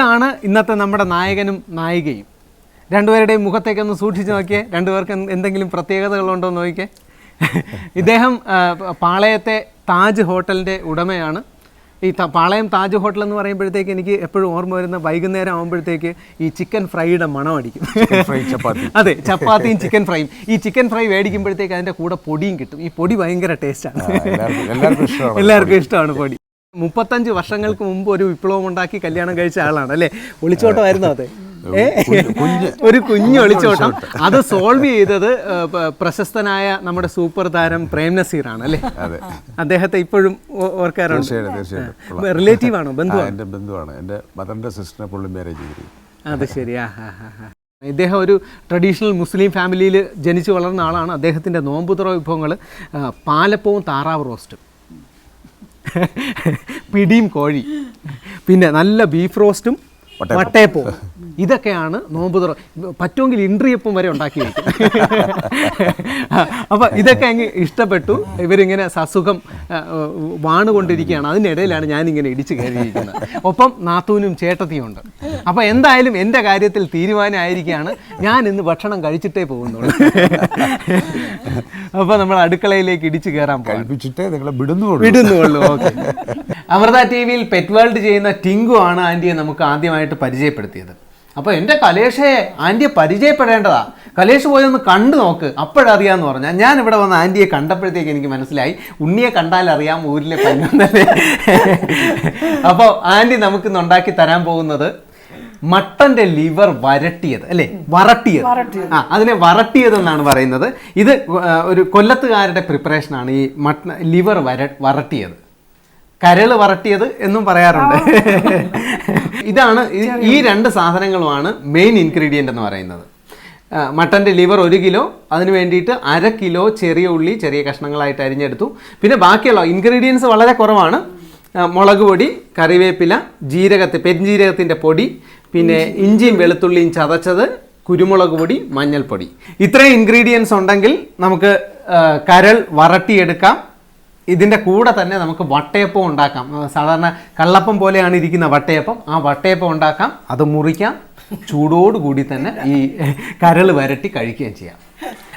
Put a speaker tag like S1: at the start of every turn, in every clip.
S1: ഇതാണ് ഇന്നത്തെ നമ്മുടെ നായകനും നായികയും. രണ്ടുപേരുടെയും മുഖത്തേക്കൊന്ന് സൂക്ഷിച്ച് നോക്കിയേ. രണ്ടുപേർക്ക് എന്തെങ്കിലും പ്രത്യേകതകളുണ്ടോ എന്ന് നോക്കിയേ. ഇദ്ദേഹം പാളയത്തെ താജ് ഹോട്ടലിന്റെ ഉടമയാണ്. ഈ പാളയം താജ് ഹോട്ടൽ എന്ന് പറയുമ്പോഴത്തേക്ക് എനിക്ക് എപ്പോഴും ഓർമ്മ വരുന്ന വൈകുന്നേരം ആകുമ്പോഴത്തേക്ക് ഈ ചിക്കൻ ഫ്രൈയുടെ മണം അടിക്കും. അതെ ചപ്പാത്തിയും ചിക്കൻ ഫ്രൈയും. ഈ ചിക്കൻ ഫ്രൈ മേടിക്കുമ്പോഴത്തേക്ക് അതിന്റെ കൂടെ പൊടിയും കിട്ടും. ഈ പൊടി ഭയങ്കര ടേസ്റ്റാണ്
S2: എല്ലാവർക്കും ഇഷ്ടമാണ്
S1: പൊടി. മുപ്പത്തഞ്ച് വർഷങ്ങൾക്ക് മുമ്പ് ഒരു വിപ്ലവം ഉണ്ടാക്കി കല്യാണം കഴിച്ച ആളാണ് അല്ലേ? ഒളിച്ചോട്ടമായിരുന്നു അത്? ഒരു കുഞ്ഞ് ഒളിച്ചോട്ടം. അത് സോൾവ് ചെയ്തത് പ്രശസ്തനായ നമ്മുടെ സൂപ്പർ താരം പ്രേം നസീറാണ് അല്ലേ? അദ്ദേഹത്തെ ഇപ്പോഴും ഓർക്കാറുണ്ട്. റിലേറ്റീവ് ആണോ
S2: ബന്ധുവാണ്? എന്റെ ബന്ധുവാണ്. എന്റെ മദറിന്റെ സിസ്റ്ററിനെ പുള്ളി മാരേജ്
S1: അത് ശരി ആ ഹാ ഹാ ഹാ ഇദ്ദേഹം ഒരു ട്രഡീഷണൽ മുസ്ലിം ഫാമിലിയിൽ ജനിച്ചു വളർന്ന ആളാണ്. അദ്ദേഹത്തിന്റെ നോമ്പുതുറ വിഭവങ്ങൾ പാലപ്പവും താറാവ് റോസ്റ്റും പിടിയും കോഴി. പിന്നെ നല്ല ബീഫ് റോസ്റ്റും വട്ടയപ്പവും. ഇതൊക്കെയാണ് നോമ്പ് തുറ പറ്റുമെങ്കിൽ ഇൻട്രിയപ്പം വരെ ഉണ്ടാക്കി വെക്കും. അപ്പോൾ ഇതൊക്കെ അങ്ങ് ഇഷ്ടപ്പെട്ടു. ഇവരിങ്ങനെ സസുഖം വാണു വാണുകൊണ്ടിരിക്കുകയാണ്. അതിനിടയിലാണ് ഞാൻ ഇങ്ങനെ ഇടിച്ചു കയറിയിരിക്കുന്നത്. ഒപ്പം നാത്തൂനും ചേട്ടത്തിയും ഉണ്ട് അപ്പോൾ എന്തായാലും എന്റെ കാര്യത്തിൽ തീരുമാനമായിരിക്കുകയാണ്. ഞാൻ ഇന്ന് ഭക്ഷണം കഴിച്ചിട്ടേ പോകുന്നുള്ളൂ. അപ്പോൾ നമ്മൾ അടുക്കളയിലേക്ക് ഇടിച്ചു കയറാൻ
S2: കഴിപ്പിച്ചിട്ടേ നിങ്ങളെ വിടുന്നുള്ളൂ.
S1: വിടുന്നുള്ളൂ ഓക്കെ. അമൃത ടി വിയിൽ പെറ്റ് വേൾഡ് ചെയ്യുന്ന ടിങ്കു ആണ് ആന്റിയെ നമുക്ക് ആദ്യമായിട്ട് പരിചയപ്പെടുത്തിയത്. അപ്പോൾ എന്റെ കലേഷയെ ആന്റിയെ പരിചയപ്പെടേണ്ടതാ. കലേഷ് പോയി ഒന്ന് കണ്ടു നോക്ക്. അപ്പോഴറിയാന്ന് പറഞ്ഞാൽ ഞാൻ ഇവിടെ വന്ന് ആന്റിയെ കണ്ടപ്പോഴത്തേക്ക് എനിക്ക് മനസ്സിലായി. ഉണ്ണിയെ കണ്ടാലറിയാം ഊരിലെ പന്നല്ലേ. അപ്പോൾ ആന്റി നമുക്കിന്ന് ഉണ്ടാക്കി തരാൻ പോകുന്നത് മട്ടന്റെ ലിവർ വരട്ടിയത് അല്ലെ? വരട്ടിയത് ആ അതിനെ വരട്ടിയത് എന്നാണ് പറയുന്നത്. ഇത് ഒരു കൊല്ലത്തുകാരുടെ പ്രിപ്പറേഷൻ ആണ് ഈ മട്ട ലിവർ വര വറട്ടിയത്. കരൾ വരട്ടിയത് എന്നും പറയാറുണ്ട്. ഇതാണ് ഈ- രണ്ട് സാധനങ്ങളുമാണ് മെയിൻ ഇൻഗ്രീഡിയന്റ് എന്ന് പറയുന്നത്. മട്ടന്റെ ലിവർ ഒരു കിലോ അതിന് വേണ്ടിയിട്ട് അര കിലോ ചെറിയ ഉള്ളി ചെറിയ കഷ്ണങ്ങളായിട്ട് അരിഞ്ഞെടുത്തു. പിന്നെ ബാക്കിയുള്ള ഇൻഗ്രീഡിയൻസ് വളരെ കുറവാണ്. മുളക് പൊടി കറിവേപ്പില ജീരകത്തെ പെരുംജീരകത്തിന്റെ പൊടി പിന്നെ ഇഞ്ചിയും വെളുത്തുള്ളിയും ചതച്ചത് കുരുമുളക് പൊടി മഞ്ഞൾപ്പൊടി. ഇത്രയും ഇൻഗ്രീഡിയൻസ് ഉണ്ടെങ്കിൽ നമുക്ക് കരൾ വറട്ടിയെടുക്കാം ഇതിന്റെ കൂടെ തന്നെ നമുക്ക് വട്ടയപ്പം ഉണ്ടാക്കാം. സാധാരണ കള്ളപ്പം പോലെയാണ് ഇരിക്കുന്ന വട്ടയപ്പം. ആ വട്ടയപ്പം ഉണ്ടാക്കാം. അത് മുറിക്കാം. ചൂടോടുകൂടി തന്നെ ഈ കരൾ വരട്ടി കഴിക്കുകയും ചെയ്യാം.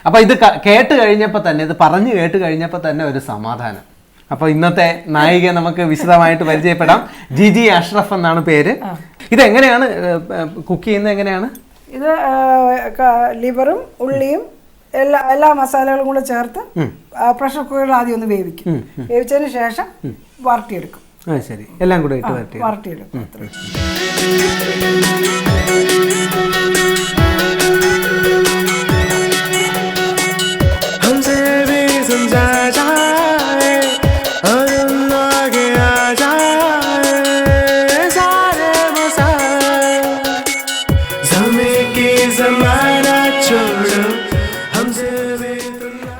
S1: അപ്പോൾ ഇത് കേട്ട് കഴിഞ്ഞപ്പോൾ തന്നെ ഇത് പറഞ്ഞു കേട്ട് കഴിഞ്ഞപ്പോൾ തന്നെ ഒരു സമാധാനം. അപ്പോൾ ഇന്നത്തെ നായിക നമുക്ക് വിശദമായിട്ട് പരിചയപ്പെടാം. ജിജി അഷ്റഫ് എന്നാണ് പേര്. ഇതെങ്ങനെയാണ് കുക്ക് ചെയ്യുന്നത് എങ്ങനെയാണ്?
S3: ഇത് ലിവറും ഉള്ളിയും എല്ലാ എല്ലാ മസാലകളും കൂടെ ചേർത്ത് പ്രഷർ കുക്കറിൽ ആദ്യം ഒന്ന് വേവിക്കും. വേവിച്ചതിന് ശേഷം വരട്ടിയെടുക്കും
S1: ശരി. എല്ലാം കൂടെ ഇട്ട് വരട്ടി
S3: വരട്ടിയെടുക്കും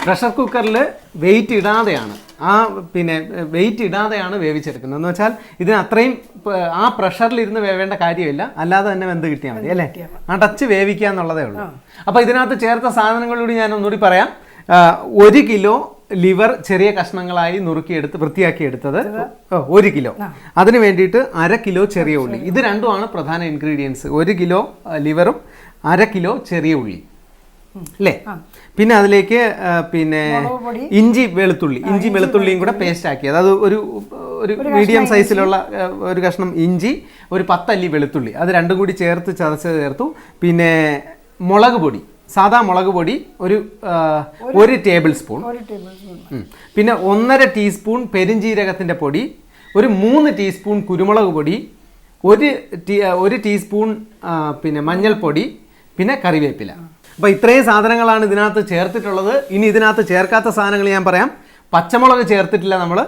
S1: പ്രഷർ കുക്കറിൽ വെയിറ്റ് ഇടാതെയാണ്. ആ പിന്നെ വെയിറ്റ് ഇടാതെയാണ് വേവിച്ചെടുക്കുന്നത്. എന്ന് വെച്ചാൽ ഇതിന് അത്രയും ആ പ്രഷറിൽ ഇരുന്ന് വേവേണ്ട കാര്യമില്ല. അല്ലാതെ തന്നെ വെന്ത് കിട്ടിയാൽ മതി അല്ലേ? ആ ടച്ച് വേവിക്കുക എന്നുള്ളതേ ഉള്ളൂ. അപ്പോൾ ഇതിനകത്ത് ചേർത്ത സാധനങ്ങളോട് ഞാൻ ഒന്നുകൂടി പറയാം. ഒരു കിലോ ലിവർ ചെറിയ കഷ്ണങ്ങളായി നുറുക്കിയെടുത്ത് വൃത്തിയാക്കിയെടുത്തത് ഒരു കിലോ. അതിന് വേണ്ടിയിട്ട് അര കിലോ ചെറിയ ഉള്ളി. ഇത് രണ്ടുമാണ് പ്രധാന ഇൻഗ്രീഡിയൻസ് ഒരു കിലോ ലിവറും അര കിലോ ചെറിയ ഉള്ളി. അല്ലേ? പിന്നെ അതിലേക്ക് പിന്നെ ഇഞ്ചി വെളുത്തുള്ളി. ഇഞ്ചി വെളുത്തുള്ളിയും കൂടെ പേസ്റ്റ് ആക്കി. അതായത് ഒരു ഒരു മീഡിയം സൈസിലുള്ള ഒരു കഷ്ണം ഇഞ്ചി ഒരു പത്തല്ലി വെളുത്തുള്ളി. അത് രണ്ടും കൂടി ചേർത്ത് ചതച്ച് ചേർത്തു. പിന്നെ മുളക് പൊടി. സാധാ മുളക് പൊടി ഒരു ഒരു ടേബിൾ സ്പൂൺ. പിന്നെ ഒന്നര ടീസ്പൂൺ പെരിഞ്ജീരകത്തിന്റെ പൊടി ഒരു മൂന്ന് ടീസ്പൂൺ കുരുമുളക് പൊടി ഒരു ടീ ഒരു ടീസ്പൂൺ പിന്നെ മഞ്ഞൾപ്പൊടി പിന്നെ കറിവേപ്പില. അപ്പോൾ ഇത്രയും സാധനങ്ങളാണ് ഇതിനകത്ത് ചേർത്തിട്ടുള്ളത്. ഇനി ഇതിനകത്ത് ചേർക്കാത്ത സാധനങ്ങൾ ഞാൻ പറയാം. പച്ചമുളക് ചേർത്തിട്ടില്ല നമ്മൾ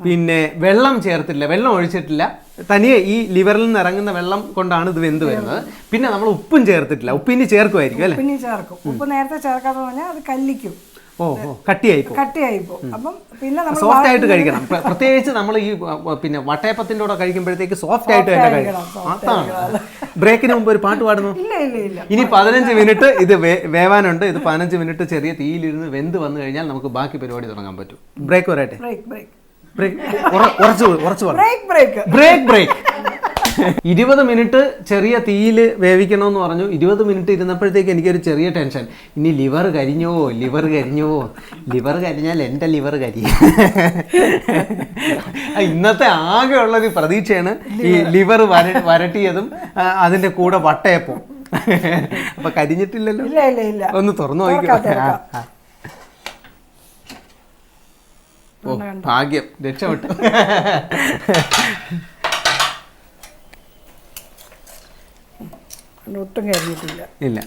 S1: പിന്നെ വെള്ളം ചേർത്തിട്ടില്ല. വെള്ളം ഒഴിച്ചിട്ടില്ല. തനിയെ ഈ ലിവറിൽ നിന്ന് ഇറങ്ങുന്ന വെള്ളം കൊണ്ടാണ് ഇത് വെന്ത് വരുന്നത്. പിന്നെ നമ്മൾ ഉപ്പും ചേർത്തിട്ടില്ല. ഉപ്പ് ഇനി ചേർക്കുമായിരിക്കും അല്ലേ?
S3: ഉപ്പിനി ചേർക്കും. ഉപ്പ് നേരത്തെ ചേർക്കാതെ പറഞ്ഞാൽ അത് കല്ലിക്കും.
S1: ഓ കട്ടിയായി
S3: കട്ടിയായി പോകും അപ്പം പിന്നെ നമ്മൾ
S1: സോഫ്റ്റ് ആയിട്ട് കഴിക്കണം. പ്രത്യേകിച്ച് നമ്മൾ ഈ പിന്നെ വട്ടയപ്പത്തിന്റെ കൂടെ കഴിക്കുമ്പോഴത്തേക്ക് സോഫ്റ്റ് ആയിട്ട് തന്നെ കഴിക്കണം. അതാണ്. ബ്രേക്കിന് മുമ്പ് ഒരു പാട്ട് പാടുന്നു ഇനി പതിനഞ്ച് മിനിറ്റ് ഇത് വേവാനുണ്ട്. ഇത് പതിനഞ്ച് മിനിറ്റ് ചെറിയ തീയിലിരുന്ന് വെന്ത് വന്നു കഴിഞ്ഞാൽ നമുക്ക് ബാക്കി പരിപാടി തുടങ്ങാൻ പറ്റും. ബ്രേക്ക് വരട്ടെ?
S3: ബ്രേക്ക് ബ്രേക്ക്
S1: ബ്രേക്ക് ഉറച്ചു ഉറച്ചു break
S3: break break
S1: break break ഇരുപത് മിനിറ്റ് ചെറിയ തീയിൽ വേവിക്കണമെന്ന് പറഞ്ഞു. ഇരുപത് മിനിറ്റ് ഇരുന്നപ്പോഴത്തേക്ക് എനിക്കൊരു ചെറിയ ടെൻഷൻ. ഇനി ലിവർ കരിഞ്ഞോ? ലിവർ കരിഞ്ഞോ? ലിവർ കരിഞ്ഞാൽ എന്റെ ലിവർ കരി. ഇന്നത്തെ ആകെ ഉള്ളൊരു പ്രതീക്ഷയാണ് ഈ ലിവർ. വര വരട്ടിയതും അതിന്റെ കൂടെ വട്ടയപ്പം അപ്പൊ കരിഞ്ഞിട്ടില്ലല്ലോ?
S3: ഇല്ല ഇല്ല ഇല്ല.
S1: ഒന്ന് തുറന്നു നോക്കിക്കോ. ഓ ഭാഗ്യം. രക്ഷപ്പെട്ടു.
S3: ഒട്ടും കരിഞ്ഞിട്ടില്ല
S1: ഇല്ല.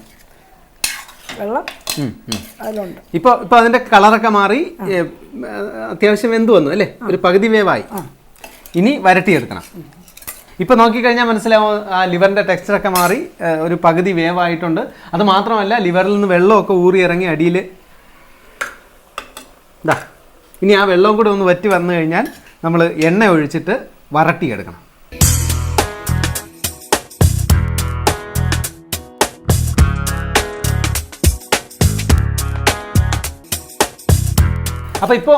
S3: വെള്ളം. അതിലുണ്ട്.
S1: ഇപ്പോൾ ഇപ്പോൾ അതിന്റെ കളറൊക്കെ മാറി അത്യാവശ്യം വെന്ത് വന്നു അല്ലേ? ഒരു പകുതി വേവായി. ഇനി വരട്ടിയെടുക്കണം. ഇപ്പോൾ നോക്കിക്കഴിഞ്ഞാൽ മനസ്സിലാവും ആ ലിവറിന്റെ ടെക്സ്ചറൊക്കെ മാറി ഒരു പകുതി വേവായിട്ടുണ്ട്. അത് മാത്രമല്ല ലിവറിൽ നിന്ന് വെള്ളമൊക്കെ ഊറി ഇറങ്ങി അടിയിൽ. ഇതാ ഇനി ആ വെള്ളവും കൂടെ ഒന്ന് വറ്റി വന്നു കഴിഞ്ഞാൽ നമ്മൾ എണ്ണ ഒഴിച്ചിട്ട് വരട്ടിയെടുക്കണം. അപ്പോൾ ഇപ്പോ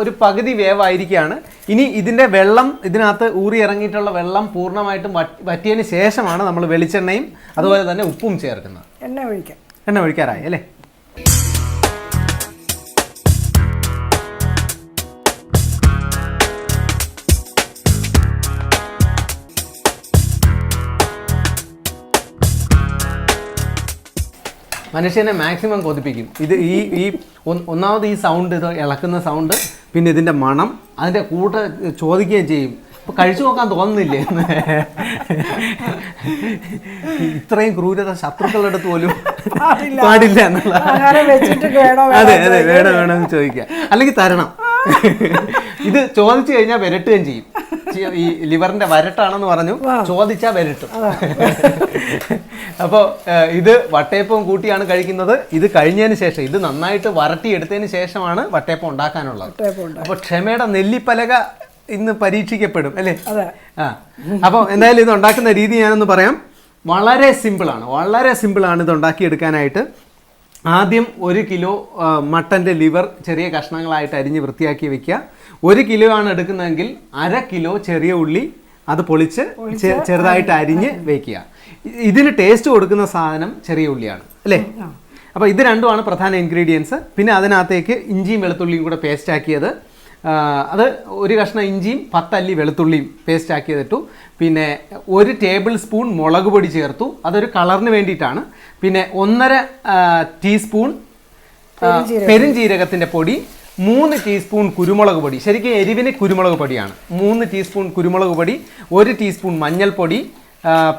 S1: ഒരു പകുതി വേവായിരിക്കുകയാണ്. ഇനി ഇതിന്റെ വെള്ളം ഇതിനകത്ത് ഊറി ഇറങ്ങിയിട്ടുള്ള വെള്ളം പൂർണമായിട്ടും വറ്റ് വറ്റിയതിന് ശേഷമാണ് നമ്മൾ വെളിച്ചെണ്ണയും അതുപോലെ തന്നെ ഉപ്പും ചേർക്കുന്നത്.
S3: എണ്ണ ഒഴിക്കാം.
S1: എണ്ണ ഒഴിക്കാറായി അല്ലേ? മനുഷ്യനെ മാക്സിമം കൊതിപ്പിക്കും. ഇത് ഈ ഈ ഒന്നാമത് ഈ സൗണ്ട് ഇത് ഇളക്കുന്ന സൗണ്ട് പിന്നെ ഇതിന്റെ മണം അതിന്റെ കൂടെ ചോദിക്കുകയും ചെയ്യും. ഇപ്പം കഴിച്ചു നോക്കാൻ തോന്നുന്നില്ലേ? ഇത്രയും ക്രൂരത ശത്രുക്കളുടെ അടുത്ത് പോലും
S3: പാടില്ല.
S1: എന്നുള്ള അതെ അതെ. വേണം വേണമെന്ന് ചോദിക്കുക. അല്ലെങ്കിൽ തരണം. ഇത് ചോദിച്ചു കഴിഞ്ഞാൽ വരട്ടുകയും ചെയ്യും. ഈ ലിവറിന്റെ വരട്ടാണെന്ന് പറഞ്ഞു ചോദിച്ചാൽ വരട്ടും. അപ്പോൾ ഇത് വട്ടയപ്പവും കൂട്ടിയാണ് കഴിക്കുന്നത്. ഇത് കഴിഞ്ഞതിന് ശേഷം ഇത് നന്നായിട്ട് വരട്ടി എടുത്തതിന് ശേഷമാണ് വട്ടയപ്പം ഉണ്ടാക്കാനുള്ളത്.
S3: അപ്പൊ
S1: അപ്പോൾ ക്ഷമയുടെ നെല്ലിപ്പലക ഇന്ന് പരീക്ഷിക്കപ്പെടും അല്ലേ? ആ. അപ്പോൾ എന്തായാലും ഇത് ഉണ്ടാക്കുന്ന രീതി ഞാനൊന്ന് പറയാം. വളരെ സിമ്പിളാണ് വളരെ സിമ്പിളാണ് ഇത് ഉണ്ടാക്കിയെടുക്കാനായിട്ട്. ആദ്യം ഒരു കിലോ മട്ടന്റെ മട്ടന്റെ ലിവർ ചെറിയ കഷ്ണങ്ങളായിട്ട് അരിഞ്ഞ് വൃത്തിയാക്കി വെക്കുക. ഒരു കിലോ ആണ് എടുക്കുന്നതെങ്കിൽ അര കിലോ ചെറിയ ഉള്ളി അത് പൊളിച്ച് ചെറുതായിട്ട് അരിഞ്ഞ് വെക്കുക. ഇതിന് ടേസ്റ്റ് കൊടുക്കുന്ന സാധനം ചെറിയ ഉള്ളിയാണ് അല്ലേ? അപ്പോൾ ഇത് രണ്ടുമാണ് പ്രധാന ഇൻഗ്രീഡിയൻസ് പിന്നെ അതിനകത്തേക്ക് ഇഞ്ചിയും വെളുത്തുള്ളിയും കൂടെ പേസ്റ്റ് ആക്കിയത്. അത് ഒരു കഷ്ണം ഇഞ്ചിയും പത്തല്ലി വെളുത്തുള്ളിയും പേസ്റ്റ് ആക്കിയതിട്ടു. പിന്നെ ഒരു ടേബിൾ സ്പൂൺ മുളക് പൊടി ചേർത്തു. അതൊരു കളറിന് വേണ്ടിയിട്ടാണ്. പിന്നെ ഒന്നര ടീസ്പൂൺ പെരുംജീരകത്തിന്റെ പൊടി മൂന്ന് ടീസ്പൂൺ കുരുമുളക് പൊടി. ശരിക്കും എരിവിന് കുരുമുളക് പൊടിയാണ്. മൂന്ന് ടീസ്പൂൺ കുരുമുളക് പൊടി ഒരു ടീസ്പൂൺ മഞ്ഞൾപ്പൊടി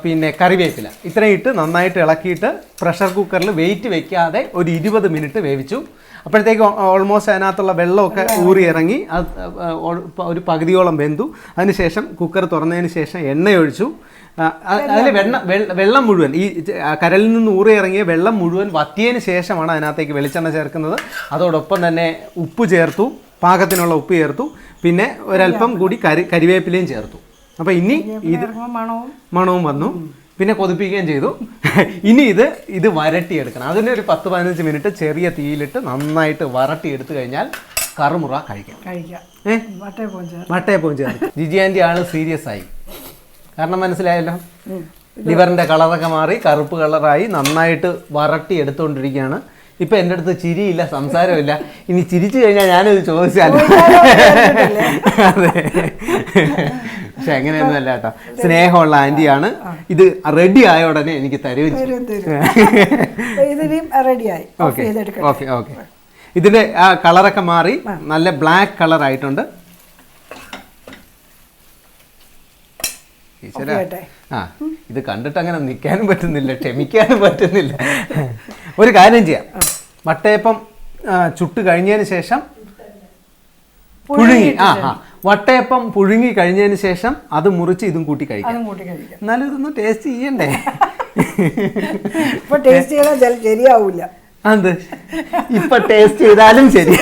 S1: പിന്നെ കറിവേപ്പില. ഇത്രയും ഇട്ട് നന്നായിട്ട് ഇളക്കിയിട്ട് പ്രഷർ കുക്കറിൽ വെയിറ്റ് വെക്കാതെ ഒരു ഇരുപത് മിനിറ്റ് വേവിച്ചു. അപ്പോഴത്തേക്ക് ഓൾമോസ്റ്റ് അതിനകത്തുള്ള വെള്ളമൊക്കെ ഊറി ഇറങ്ങി ഒരു പകുതിയോളം വെന്തു. അതിനുശേഷം കുക്കർ തുറന്നതിന് ശേഷം എണ്ണയൊഴിച്ചു. അതിൽ വെണ്ണ വെള്ളം മുഴുവൻ. ഈ കരലിൽ നിന്ന് ഊറി ഇറങ്ങിയ വെള്ളം മുഴുവൻ വറ്റിയതിന് ശേഷമാണ് അതിനകത്തേക്ക് വെളിച്ചെണ്ണ ചേർക്കുന്നത്. അതോടൊപ്പം തന്നെ ഉപ്പ് ചേർത്തു പാകത്തിനുള്ള ഉപ്പ് ചേർത്തു. പിന്നെ ഒരല്പം കൂടി കരി കരിവേപ്പിലയും ചേർത്തു. അപ്പോൾ ഇനി ഇത്
S3: മണവും
S1: വന്നു. പിന്നെ കൊതിപ്പിക്കുകയും ചെയ്തു. ഇനി ഇത് ഇത് വരട്ടിയെടുക്കണം. അതിന് ഒരു പത്ത് പതിനഞ്ച് മിനിറ്റ് ചെറിയ തീയിലിട്ട് നന്നായിട്ട് വരട്ടി എടുത്തു കഴിഞ്ഞാൽ കറുമുറ കഴിക്കാം.
S3: കഴിക്കാം.
S1: ഏ?
S3: വട്ടയപ്പം ചേർത്ത്.
S1: ജിജി ആന്റി ആൾ സീരിയസ് ആയി. കാരണം മനസ്സിലായല്ലോ? ലിവറിന്റെ കളറൊക്കെ മാറി കറുപ്പ് കളറായി നന്നായിട്ട് വരട്ടി എടുത്തുകൊണ്ടിരിക്കുകയാണ് ഇപ്പം എന്റെ അടുത്ത് ചിരിയില്ല സംസാരമില്ല. ഇനി ചിരിച്ചു കഴിഞ്ഞാൽ ഞാനിത് ചോദിച്ചാലും? അതെ. പക്ഷെ അങ്ങനെയൊന്നുമല്ല കേട്ടോ. സ്നേഹമുള്ള ആന്റിയാണ്. ഇത് റെഡി ആയ ഉടനെ എനിക്ക്
S3: തരും. റെഡിയായി
S1: ഓക്കെ ഓക്കെ ഓക്കെ ഇതിന്റെ ആ കളറൊക്കെ മാറി. നല്ല ബ്ലാക്ക് കളർ ആയിട്ടുണ്ട്. ആ ഇത് കണ്ടിട്ട് അങ്ങനെ നിൽക്കാനും പറ്റുന്നില്ല ക്ഷമിക്കാനും പറ്റുന്നില്ല. ഒരു കാര്യം ചെയ്യാം. വട്ടയപ്പം ചുട്ട് കഴിഞ്ഞതിന് ശേഷം പുഴുങ്ങി ആ ആ. വട്ടയപ്പം പുഴുങ്ങി കഴിഞ്ഞതിന് ശേഷം അത് മുറിച്ച് ഇതും കൂട്ടി കഴിക്കാം.
S3: അതും കൂട്ടി കഴിക്കാം.
S1: എന്നാലും ഇതൊന്നും ടേസ്റ്റ് ചെയ്യണ്ടേ?
S3: ഇപ്പൊ ടേസ്റ്റ് ചെയ്താൽ ചില ശരിയാവൂല.
S1: അത് ഇപ്പൊ ടേസ്റ്റ് ചെയ്താലും ശരി.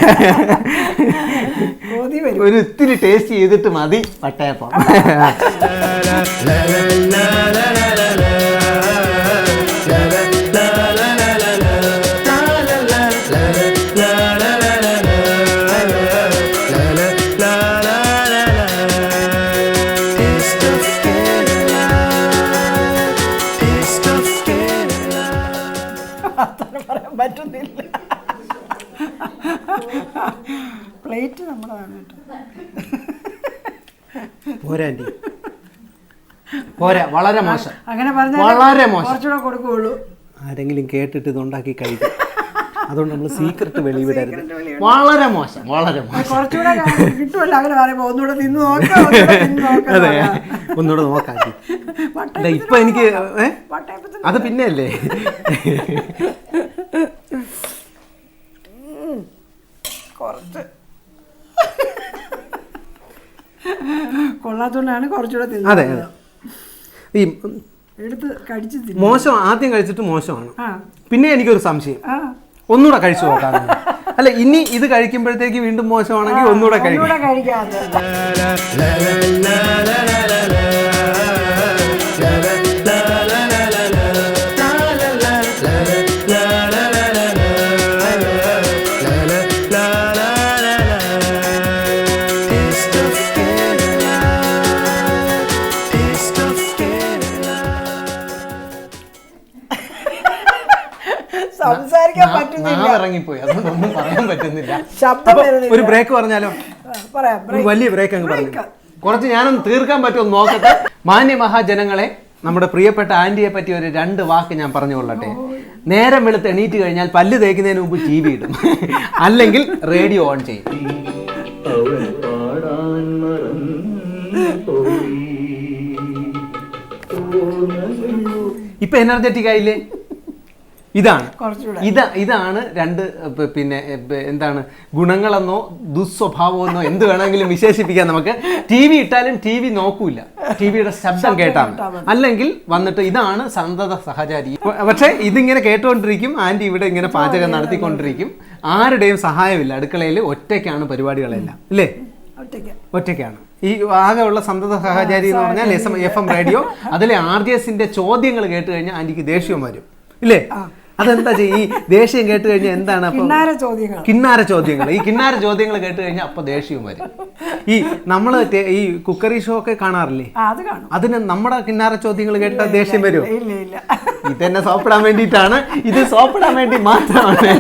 S1: ഒരു ഇത്തിരി ടേസ്റ്റ് ചെയ്തിട്ട് മതി വട്ടയപ്പം.
S3: പ്ലേറ്റ് നമ്മളാണ് കേട്ടോ.
S1: പോരാ ആന്റി. പോരാ വളരെ മോശം.
S3: അങ്ങനെ പറഞ്ഞാൽ
S1: വളരെ മോശം.
S3: കുറച്ചുകൂടെ കൊടുക്കുകയുള്ളൂ.
S1: ആരെങ്കിലും കേട്ടിട്ട് ഇതുണ്ടാക്കി കഴിക്കും. അതുകൊണ്ട് നമ്മൾ സീക്രട്ട് വെളിവിടരുത് വളരെ മോശം വളരെ മോശം.
S3: കുറച്ചുകൂടെ കിട്ടുമല്ലോ അങ്ങനെ പറയുമ്പോൾ ഒന്നുകൂടെ തിന്ന് നോക്കാം ഒന്നുകൂടെ തിന്ന് നോക്കാം
S1: അതെ. ഒന്നുകൂടെ നോക്കാം. ഇപ്പൊ എനിക്ക്? അത് പിന്നെ അല്ലേ
S3: കുറച്ച് കൊള്ളാത്തോണ്ടാണ് കുറച്ചുകൂടെ
S1: അതെ
S3: തിന്നത്.
S1: അതെ ഈ
S3: എടുത്ത് കടിച്ച് തിന്നു.
S1: മോശം ആദ്യം കഴിച്ചിട്ട് മോശമാണ്.
S3: ആ.
S1: പിന്നെ എനിക്കൊരു സംശയം.
S3: ആ.
S1: ഒന്നുകൂടെ കഴിച്ചു നോക്കാം. അല്ല ഇനി ഇത് കഴിക്കുമ്പോഴത്തേക്ക് വീണ്ടും മോശമാണെങ്കിൽ ഒന്നുകൂടെ കഴിക്കും.
S3: ഒന്നുകൂടെ കഴിക്കാതെ
S1: നാവ് ഇറങ്ങിപ്പോയി. അതൊന്നും പറയാൻ പറ്റുന്നില്ല. അപ്പൊ. ഒരു ബ്രേക്ക് പറഞ്ഞാലോ?
S3: ആ, പറയാം.
S1: ഒരു വലിയ ബ്രേക്ക് അങ്ങ് പറഞ്ഞു. കുറച്ച് ഞാനൊന്ന് തീർക്കാൻ പറ്റുമോ എന്ന് നോക്കട്ടെ. മാന്യ മഹാജനങ്ങളെ നമ്മുടെ പ്രിയപ്പെട്ട ആന്റിയെ പറ്റി ഒരു രണ്ട് വാക്ക് ഞാൻ പറഞ്ഞു കൊള്ളട്ടെ നേരം വെളുത്ത് എണീറ്റ് കഴിഞ്ഞാൽ പല്ല് തേക്കുന്നതിന് മുമ്പ് ടി വി ഇടും. അല്ലെങ്കിൽ റേഡിയോ ഓൺ ചെയ്യും. ഇപ്പൊ എനർജറ്റിക് ആയില്ലേ? ഇതാണ്. ഇതാ ഇതാണ് രണ്ട് പിന്നെ എന്താണ് ഗുണങ്ങളെന്നോ ദുസ്വഭാവമെന്നോ എന്ത് വേണമെങ്കിലും വിശേഷിപ്പിക്കാം നമുക്ക്. ടി വി ഇട്ടാലും ടി വി നോക്കൂല. ടി വിയുടെ ശബ്ദം കേട്ടാണ് അല്ലെങ്കിൽ വന്നിട്ട് ഇതാണ് സന്തത സഹചാരി. പക്ഷെ ഇതിങ്ങനെ കേട്ടുകൊണ്ടിരിക്കും ആന്റി ഇവിടെ ഇങ്ങനെ പാചകം നടത്തിക്കൊണ്ടിരിക്കും. ആരുടെയും സഹായമില്ല. അടുക്കളയിൽ ഒറ്റയ്ക്കാണ് പരിപാടികളെല്ലാം. അല്ലേ?
S3: ഒറ്റയ്ക്ക്.
S1: ഒറ്റയ്ക്കാണ്. ഈ ആകെയുള്ള സന്തത സഹചാരി എന്ന് പറഞ്ഞാൽ S M F M radio. അതിലെ ആർ ജി എസിന്റെ ചോദ്യങ്ങൾ കേട്ട് കഴിഞ്ഞാൽ ആന്റിക്ക് ദേഷ്യം വരും. ഇല്ലേ? അതെന്താ ചെയ്യും ഈ ദേഷ്യം കേട്ട് കഴിഞ്ഞാൽ എന്താണ് അപ്പൊ
S3: കിന്നാര ചോദ്യങ്ങൾ.
S1: കിന്നാര ചോദ്യങ്ങൾ. ഈ കിന്നാര ചോദ്യങ്ങൾ കേട്ട് കഴിഞ്ഞാൽ അപ്പൊ ദേഷ്യവും വരും. ഈ നമ്മൾ ഈ കുക്കറി ഷോ ഒക്കെ കാണാറില്ലേ?
S3: അത് കാണും.
S1: അതിന് നമ്മുടെ കിന്നാര ചോദ്യങ്ങൾ കേട്ടാൽ ദേഷ്യം വരും?
S3: ഇല്ല ഇല്ല.
S1: ഇതെന്നെ സോപ്പിടാൻ വേണ്ടിയിട്ടാണ്. ഇത് സോപ്പിടാൻ വേണ്ടി മാത്രമാണ്.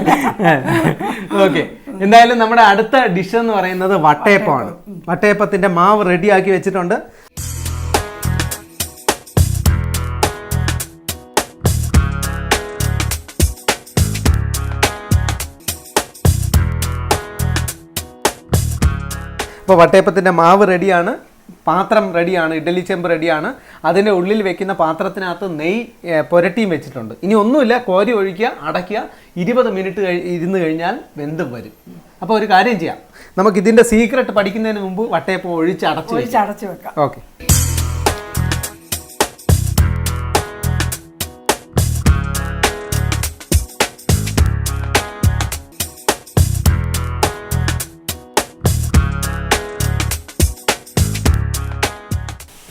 S1: ഓക്കെ. എന്തായാലും നമ്മുടെ അടുത്ത ഡിഷ് എന്ന് പറയുന്നത് വട്ടയപ്പമാണ്. വട്ടയപ്പത്തിന്റെ മാവ് റെഡിയാക്കി വെച്ചിട്ടുണ്ട്. ഇപ്പോൾ വട്ടയപ്പത്തിന്റെ മാവ് റെഡിയാണ്. പാത്രം റെഡിയാണ് ഇഡ്ഡലി ചെമ്പ് റെഡിയാണ്. അതിന്റെ ഉള്ളിൽ വെക്കുന്ന പാത്രത്തിനകത്ത് നെയ് പുരട്ടിയും വെച്ചിട്ടുണ്ട്. ഇനി ഒന്നുമില്ല കോരി ഒഴിക്കുക അടയ്ക്കുക. ഇരുപത് മിനിറ്റ് ഇരുന്ന് കഴിഞ്ഞാൽ വെന്തും വരും. അപ്പോൾ ഒരു കാര്യം ചെയ്യാം. നമുക്ക് ഇതിന്റെ സീക്രട്ട് പഠിക്കുന്നതിന് മുമ്പ് വട്ടയപ്പം ഒഴിച്ച് അടച്ച്
S3: ഒഴിച്ച് അടച്ചു വെക്കാം.
S1: ഓക്കെ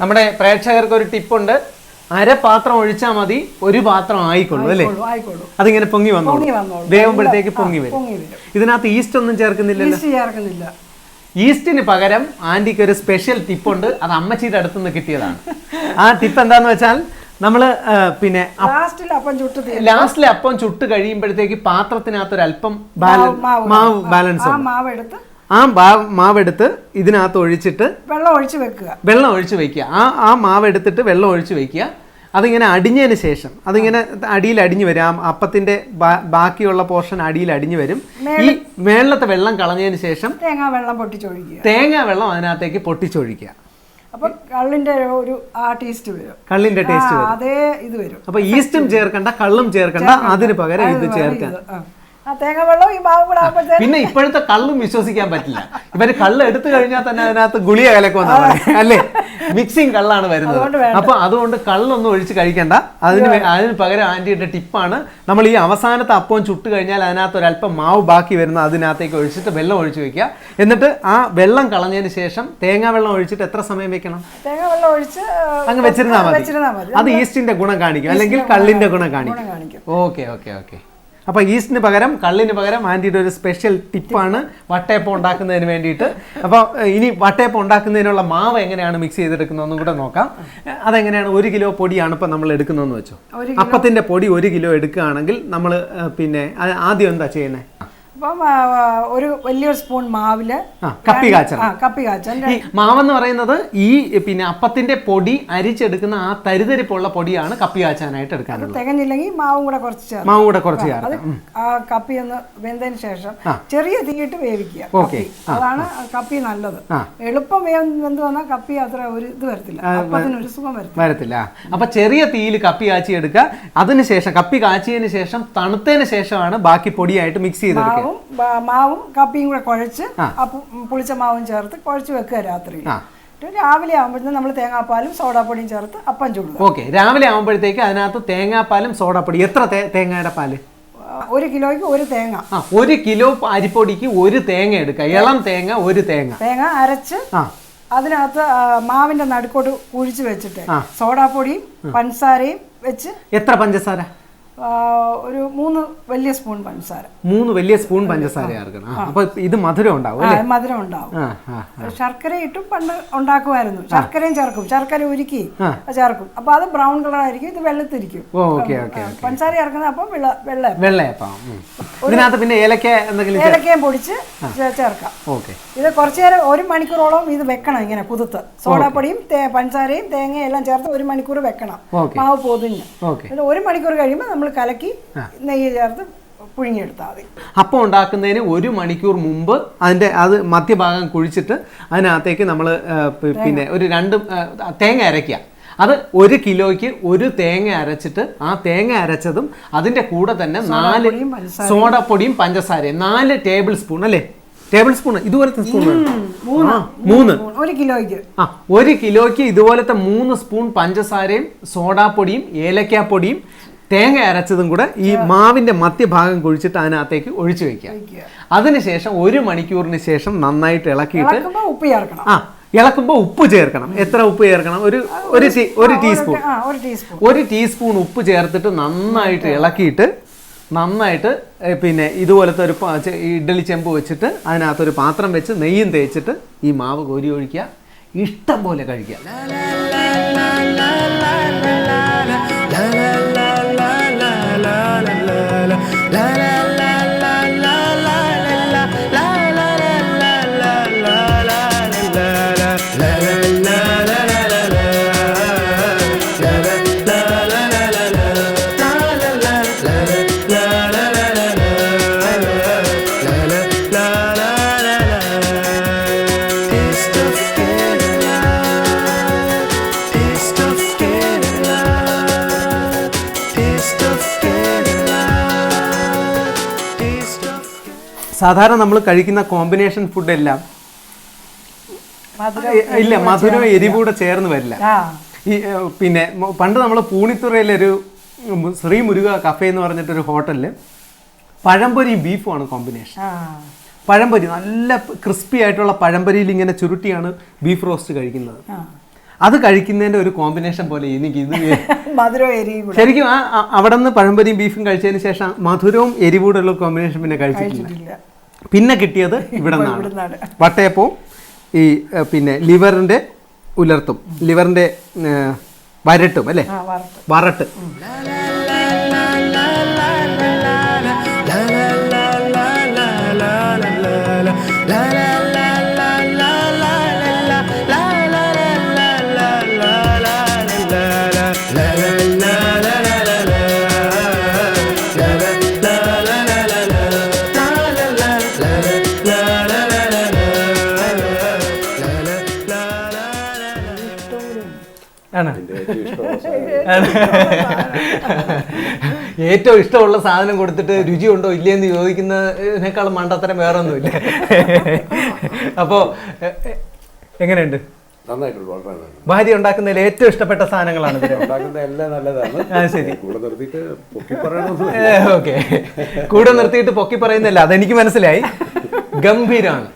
S1: നമ്മുടെ പ്രേക്ഷകർക്ക് ഒരു ടിപ്പുണ്ട്. അര പാത്രം ഒഴിച്ചാൽ മതി ഒരു പാത്രം ആയിക്കൊള്ളൂ അല്ലേ?
S3: ആയിക്കോളൂ, ആയിക്കോളൂ
S1: അതിങ്ങനെ പൊങ്ങി വന്നോളൂ.
S3: പൊങ്ങി
S1: വേവുമ്പോഴത്തേക്ക് പൊങ്ങി വരും. ഇതിനകത്ത് ഈസ്റ്റ് ഒന്നും ചേർക്കുന്നില്ലല്ലോ?
S3: ചേർക്കുന്നില്ല.
S1: ഈസ്റ്റിന് പകരം ആന്റിക്ക് ഒരു സ്പെഷ്യൽ ടിപ്പുണ്ട്. അത് അമ്മച്ചിയുടെ അടുത്ത് നിന്ന് കിട്ടിയതാണ്. ആ ടിപ്പ് എന്താന്ന് വെച്ചാൽ നമ്മൾ പിന്നെ
S3: ലാസ്റ്റിൽ അപ്പം ചുട്ട്
S1: കഴിയുമ്പോഴത്തേക്ക് പാത്രത്തിനകത്ത് ഒരു അല്പം
S3: മാവ് മാവ്
S1: ബാലൻസ്
S3: മാവ് എടുത്ത്
S1: ആ മാവെടുത്ത് ഇതിനകത്ത് ഒഴിച്ചിട്ട്
S3: വെള്ളം ഒഴിച്ച് വെക്കുക.
S1: വെള്ളം ഒഴിച്ച് വെക്കുക. ആ ആ മാവ് എടുത്തിട്ട് വെള്ളം ഒഴിച്ച് വെക്കുക. അതിങ്ങനെ അടിഞ്ഞതിന് ശേഷം അതിങ്ങനെ അടിയിൽ അടിഞ്ഞു വരും. ആ അപ്പത്തിന്റെ ബാക്കിയുള്ള പോർഷൻ അടിയിൽ അടിഞ്ഞു വരും. ഈ മേളത്തെ വെള്ളം കളഞ്ഞതിന് ശേഷം
S3: തേങ്ങാ വെള്ളം പൊട്ടിച്ചൊഴിക്കുക.
S1: തേങ്ങ വെള്ളം അതിനകത്തേക്ക് പൊട്ടിച്ചൊഴിക്കുക.
S3: അപ്പൊ കള്ളിന്റെ ഒരു ആ ടേസ്റ്റ് വരും.
S1: കള്ളിന്റെ ടേസ്റ്റ്
S3: അതേ ഇത് വരും.
S1: അപ്പൊ ഈസ്റ്റും ചേർക്കണ്ട കള്ളും ചേർക്കണ്ട അതിന് പകരം ഇത്
S3: അത് തേങ്ങ വെള്ളം ഈ മാവും കൂടെ ആകുമ്പോഴത്തേക്ക്
S1: പിന്നെ ഇപ്പോഴത്തെ കള്ളും വിശ്വസിക്കാൻ പറ്റില്ല. ഇവർ കള്ള് എടുത്തു കഴിഞ്ഞാൽ തന്നെ അതിനകത്ത് ഗുളിയ കലക്കുമെന്നാ പറയുന്നത് അല്ലേ? മിക്സിങ് കള്ളാണ് വരുന്നത്. അപ്പൊ അതുകൊണ്ട് കള്ളൊന്നും ഒഴിച്ച് കഴിക്കണ്ട. അതിന് അതിന് പകരം ആന്റിയുടെ ടിപ്പാണ് നമ്മൾ ഈ അവസാനത്തെ അപ്പവും ചുട്ട് കഴിഞ്ഞാൽ അതിനകത്ത് ഒരല്പം മാവ് ബാക്കി വരുന്ന അതിനകത്തേക്ക് ഒഴിച്ചിട്ട് വെള്ളം ഒഴിച്ച് വെക്കുക. എന്നിട്ട് ആ വെള്ളം കളഞ്ഞതിന് ശേഷം തേങ്ങാ വെള്ളം ഒഴിച്ചിട്ട് എത്ര സമയം വെക്കണം?
S3: തേങ്ങ വെള്ളം ഒഴിച്ച്
S1: അങ്ങ് വെച്ചിരുന്നാൽ മതി. അത് ഈസ്റ്റിന്റെ ഗുണം കാണിക്കും അല്ലെങ്കിൽ കള്ളിന്റെ ഗുണം കാണിക്കും. Okay okay okay. അപ്പോൾ ഈസ്റ്റിന് പകരം കള്ളിന് പകരം ആന്റിയുടെ ഒരു സ്പെഷ്യൽ ടിപ്പാണ് വട്ടയപ്പം ഉണ്ടാക്കുന്നതിന് വേണ്ടിയിട്ട്. അപ്പോൾ ഇനി വട്ടയപ്പം ഉണ്ടാക്കുന്നതിനുള്ള മാവ് എങ്ങനെയാണ് മിക്സ് ചെയ്തെടുക്കുന്നതെന്നും കൂടെ നോക്കാം. അതെങ്ങനെയാണ് ഒരു കിലോ പൊടിയാണ് ഇപ്പം നമ്മൾ എടുക്കുന്നതെന്ന് വെച്ചോ?
S3: അപ്പത്തിന്റെ
S1: അപ്പത്തിന്റെ പൊടി ഒരു കിലോ എടുക്കുകയാണെങ്കിൽ നമ്മൾ പിന്നെ ആദ്യം എന്താ ചെയ്യുന്നത്?
S3: അപ്പം ഒരു വലിയൊരു സ്പൂൺ
S1: മാവിൽ കപ്പി കാച്ചണം.
S3: ആ കപ്പി കാച്ചാൻ
S1: ഈ മാവെന്ന് പറയുന്നത് ഈ പിന്നെ അപ്പത്തിന്റെ പൊടി അരിച്ചെടുക്കുന്ന ആ തരിതരിപ്പുള്ള പൊടിയാണ് കപ്പി കാച്ചാനായിട്ട് എടുക്കുന്നത്
S3: തികഞ്ഞില്ലെങ്കിൽ മാവും കൂടെ കുറച്ച്
S1: മാവും കൂടെ കുറച്ച്
S3: അത് ആ കപ്പി ഒന്ന് വെന്തതിന് ശേഷം ചെറിയ തീയിട്ട് വേവിക്കുക.
S1: ഓക്കെ.
S3: അതാണ് കപ്പി നല്ലത്. എളുപ്പം വേന്ത് വന്നാൽ കപ്പി അത്ര ഒരു ഇത് വരത്തില്ല. ഒരു സുഖം വരത്തില്ല.
S1: വരത്തില്ല. അപ്പൊ ചെറിയ തീയിൽ കപ്പി കാച്ചി എടുക്കുക. അതിനുശേഷം കപ്പി കാച്ചിയതിന് ശേഷം തണുത്തതിന് ശേഷമാണ് ബാക്കി പൊടിയായിട്ട് മിക്സ് ചെയ്തെടുക്കുക.
S3: മാവും ബ- മാവും കപ്പിയും കൂടെ കുഴച്ച് ആ. പുളിച്ച മാവും ചേർത്ത് കുഴച്ച് വെക്കുക രാത്രി. രാവിലെ ആകുമ്പോഴത്തേക്കും നമ്മൾ തേങ്ങാപ്പാലും സോഡാപ്പൊടിയും ചേർത്ത് അപ്പം ചുടുക.
S1: ഓക്കെ. രാവിലെ ആകുമ്പോഴത്തേക്ക് അതിനകത്ത് തേങ്ങാപ്പാലും സോഡാപ്പൊടി. എത്ര തേങ്ങയുടെ പാൽ?
S3: ഒരു കിലോയ്ക്ക് ഒരു തേങ്ങ.
S1: ആ ഒരു കിലോ അരിപ്പൊടിക്ക് ഒരു തേങ്ങ എടുക്കുക. ഇളം തേങ്ങ ഒരു തേങ്ങ.
S3: തേങ്ങ അരച്ച് അതിനകത്ത് മാവിന്റെ നടുക്കോട്ട് കുഴിച്ച് വെച്ചിട്ട്. സോഡാപ്പൊടിയും പഞ്ചസാരയും വെച്ച്
S1: എത്ര പഞ്ചസാര?
S3: ഒരു മൂന്ന് വലിയ സ്പൂൺ പഞ്ചസാര.
S1: മൂന്ന് വലിയ സ്പൂൺ പഞ്ചസാര ചേർക്കണം അപ്പൊ ഇത് മധുരം ഉണ്ടാവും
S3: മധുരം ഉണ്ടാവും. ശർക്കര ഇട്ടും പണ്ട് ഉണ്ടാക്കുമായിരുന്നു. ശർക്കരയും ചേർക്കും. ശർക്കര ഉരുക്കി ചേർക്കും. അപ്പൊ അത് ബ്രൗൺ കളർ ആയിരിക്കും ഇത് വെള്ളത്തിരിക്കും. പഞ്ചസാര ചേർക്കുന്നത് അപ്പം വെള്ള വെള്ള
S1: വെള്ളയപ്പം. ഇതിനകത്ത് പിന്നെ ഏലക്ക എന്തെങ്കിലും
S3: ഏലക്കയും പൊടിച്ച് ചേർക്കാം.
S1: ഓക്കെ.
S3: ഇത് കുറച്ചു നേരം ഒരു മണിക്കൂറോളം ഇത് വെക്കണം ഇങ്ങനെ കുതിർത്ത്. സോഡാപ്പൊടിയും പഞ്ചസാരയും തേങ്ങയും എല്ലാം ചേർത്ത് ഒരു മണിക്കൂർ വെക്കണം. മാവ് പൊതിഞ്ഞ്. ഒരു മണിക്കൂർ കഴിയുമ്പോൾ നമ്മൾ കലക്കി നെയ്യ് ചേർത്ത് പുഴുങ്ങിയെടുത്താൽ മതി.
S1: അപ്പം ഉണ്ടാക്കുന്നതിന് ഒരു മണിക്കൂർ മുമ്പ് അതിന്റെ അത് മധ്യഭാഗം കുഴിച്ചിട്ട് അതിനകത്തേക്ക് നമ്മൾ പിന്നെ ഒരു രണ്ട് തേങ്ങ അരയ്ക്കുക. അത് ഒരു കിലോയ്ക്ക് ഒരു തേങ്ങ അരച്ചിട്ട് ആ തേങ്ങ അരച്ചതും അതിന്റെ കൂടെ തന്നെ നാല്
S3: സോഡപ്പൊടിയും പഞ്ചസാരയും.
S1: നാല് ടേബിൾ സ്പൂൺ അല്ലേ? ടേബിൾ സ്പൂൺ ഇതുപോലത്തെ സ്പൂൺ മൂന്ന് മൂന്ന്.
S3: ഒരു കിലോയ്ക്ക്.
S1: ആ ഒരു കിലോയ്ക്ക് ഇതുപോലത്തെ മൂന്ന് സ്പൂൺ പഞ്ചസാരയും സോഡാപ്പൊടിയും ഏലക്കാപ്പൊടിയും തേങ്ങ അരച്ചതും കൂടെ ഈ മാവിന്റെ മധ്യഭാഗം കുഴിച്ചിട്ട് അതിനകത്തേക്ക് ഒഴിച്ചു വെക്കുക. അതിനുശേഷം ഒരു മണിക്കൂറിന് ശേഷം നന്നായിട്ട് ഇളക്കിയിട്ട്
S3: ഉപ്പ് ചേർക്കണം.
S1: ആ ഇളക്കുമ്പോൾ ഉപ്പ് ചേർക്കണം. എത്ര ഉപ്പ് ചേർക്കണം? ഒരു ഒരു ഒരു ടീസ്പൂൺ.
S3: ആ ഒരു ടീസ്പൂൺ.
S1: ഉപ്പ് ചേർത്തിട്ട് നന്നായിട്ട് ഇളക്കിയിട്ട് നന്നായിട്ട് പിന്നെ ഇതുപോലത്തെ ഒരു ഇഡ്ഡലി ചെമ്പ് വെച്ചിട്ട് അതിനകത്തൊരു പാത്രം വെച്ച് നെയ്യും തേച്ചിട്ട് ഈ മാവ് കോരി ഒഴിക്കുക. ഇഷ്ടം പോലെ കഴിക്കുക. സാധാരണ നമ്മൾ കഴിക്കുന്ന കോമ്പിനേഷൻ ഫുഡ് എല്ലാം
S3: മധുരം
S1: ഇല്ല മധുരവും എരിവൂടെ ചേർന്ന് വരില്ല. ഈ പിന്നെ പണ്ട് നമ്മൾ പൂണിത്തുറയിലൊരു ശ്രീ മുരുക കഫേ എന്ന് പറഞ്ഞിട്ടൊരു ഹോട്ടലിൽ പഴംപൊരിയും ബീഫുമാണ് കോമ്പിനേഷൻ പഴംപൊരി നല്ല ക്രിസ്പി ആയിട്ടുള്ള പഴംപൊരിയിൽ ഇങ്ങനെ ചുരുട്ടിയാണ് ബീഫ് റോസ്റ്റ് കഴിക്കുന്നത്. അത് കഴിക്കുന്നതിന്റെ ഒരു കോമ്പിനേഷൻ പോലെ എനിക്ക് ഇത്
S3: മധുരം
S1: ശരിക്കും അവിടെ നിന്ന് പഴംപൊരിയും ബീഫും കഴിച്ചതിന് ശേഷം മധുരവും എരിവൂടുള്ള കോമ്പിനേഷൻ പിന്നെ കഴിച്ചിട്ടില്ല. പിന്നെ കിട്ടിയത് ഇവിടെ നിന്നാണ്. വട്ടയപ്പവും ഈ പിന്നെ ലിവറിന്റെ ഉലർത്തും. ലിവറിന്റെ വരട്ടും അല്ലേ?
S3: ആ
S1: ഏറ്റവും ഇഷ്ടമുള്ള സാധനം കൊടുത്തിട്ട് രുചിയുണ്ടോ ഇല്ലയെന്ന് ചോദിക്കുന്നതിനേക്കാളും മണ്ടത്തരം വേറെ ഒന്നുമില്ല അപ്പോ എങ്ങനെയുണ്ട്?
S2: നന്നായിട്ടുണ്ട് വളരെ നന്നായിട്ടുണ്ട്.
S1: ഭാര്യ ഉണ്ടാക്കുന്നതിൽ ഏറ്റവും ഇഷ്ടപ്പെട്ട സാധനങ്ങളാണ്
S2: ഉണ്ടാക്കുന്ന എല്ലാം നല്ലതാണ്.
S1: ആ ശരി.
S2: കൂടെ നിർത്തിയിട്ട് പൊക്കി പറയണമെന്ന്
S1: ഓക്കെ. കൂടെ നിർത്തിയിട്ട് പൊക്കി പറയുന്നില്ല അതെനിക്ക് മനസ്സിലായി. ഗംഭീരമാണ്